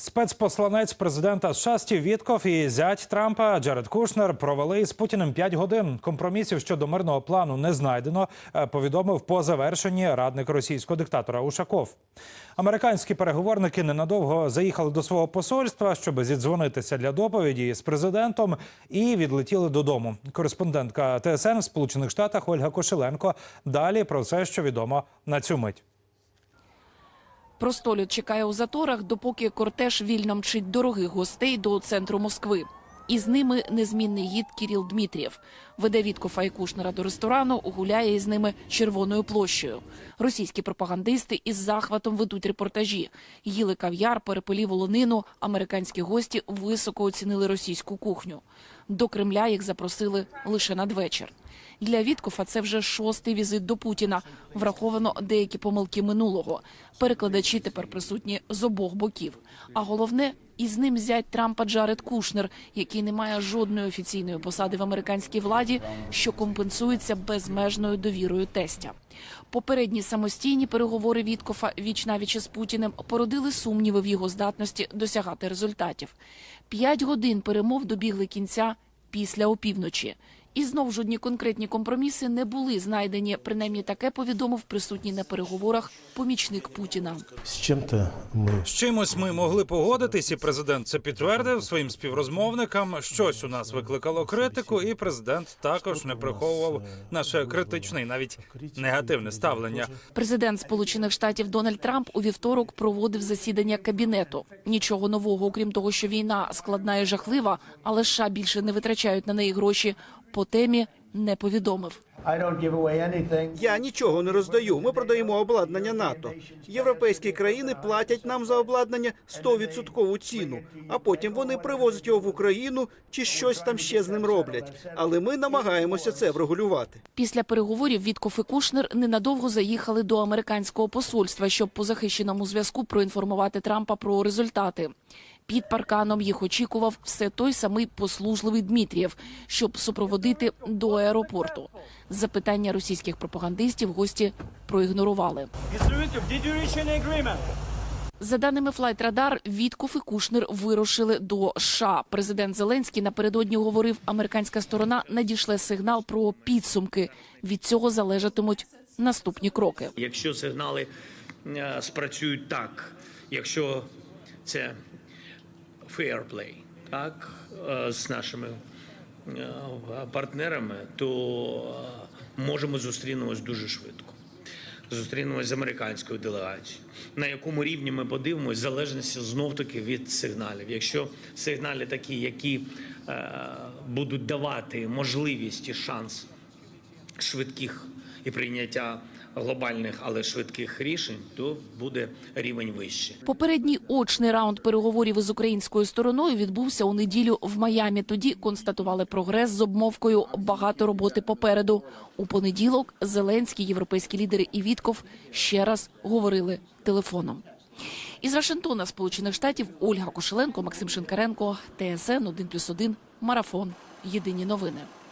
Спецпосланець президента США Стів Вітков і зять Трампа Джаред Кушнер провели з Путіним 5 годин. Компромісів щодо мирного плану не знайдено. е, Повідомив по завершенні радник російського диктатора Ушаков. Американські переговорники ненадовго заїхали до свого посольства, щоб зідзвонитися для доповіді з президентом, і відлетіли додому. Кореспондентка ТСН в Сполучених Штатах Ольга Кошеленко. Далі про все, що відомо на цю мить. Простолюд чекає у заторах, допоки кортеж вільно мчить дорогих гостей до центру Москви. І з ними незмінний гід Кіріл Дмитрієв. Веде Віткофа і до ресторану, гуляє із ними червоною площею. Російські пропагандисти із захватом ведуть репортажі. Їли кав'яр, перепелі волонину. Американські гості високо оцінили російську кухню. До Кремля їх запросили лише надвечір. Для Віткофа це вже шостий візит до Путіна. Враховано деякі помилки минулого. Перекладачі тепер присутні з обох боків. А головне, із ним зять Трампа Джаред Кушнер, який не має жодної офіційної посади в американській владі, що компенсується безмежною довірою тестя. Попередні самостійні переговори Віткофа віч навіч із Путіним породили сумніви в його здатності досягати результатів. П'ять годин перемов добігли кінця після опівночі. І знов жодні конкретні компроміси не були знайдені. Принаймні таке повідомив присутній на переговорах помічник Путіна. С чем-то мы З чимось ми могли погодитись, і президент це підтвердив своїм співрозмовникам. Щось у нас викликало критику, і президент також не приховував наше критичне і навіть негативне ставлення. Президент Сполучених Штатів Дональд Трамп у вівторок проводив засідання кабінету. Нічого нового, окрім того, що війна складна і жахлива, але США більше не витрачають на неї гроші. По темі не повідомив. Я нічого не роздаю. Ми продаємо обладнання НАТО. Європейські країни платять нам за обладнання 100% ціну, а потім вони привозять його в Україну чи щось там ще з ним роблять. Але ми намагаємося це врегулювати. Після переговорів Віткоф і Кушнер ненадовго заїхали до американського посольства, щоб по захищеному зв'язку проінформувати Трампа про результати. Під парканом їх очікував все той самий послужливий Дмитрієв, щоб супроводити до аеропорту. Запитання російських пропагандистів гості проігнорували. За даними Флайтрадар, Віткоф і Кушнер вирушили до США. Президент Зеленський напередодні говорив, американська сторона надішле сигнал про підсумки. Від цього залежатимуть наступні кроки. Якщо сигнали е, спрацюють так, якщо це fair play, так, е, з нашими е, партнерами, то е, можемо зустрінемось дуже швидко. Зустрінемось з американською делегацією. На якому рівні ми подивимось, залежності знов таки від сигналів. Якщо сигнали такі, які е, будуть давати можливість і шанс швидких і прийняття глобальних, але швидких рішень, то буде рівень вищий. Попередній очний раунд переговорів із українською стороною відбувся у неділю в Майамі. Тоді констатували прогрес з обмовкою багато роботи попереду. У понеділок Зеленський, європейські лідери і Вітков ще раз говорили телефоном. Із Вашингтона, Сполучених Штатів, Ольга Кошеленко, Максим Шинкаренко, ТСН 1+,1, Марафон. Єдині новини.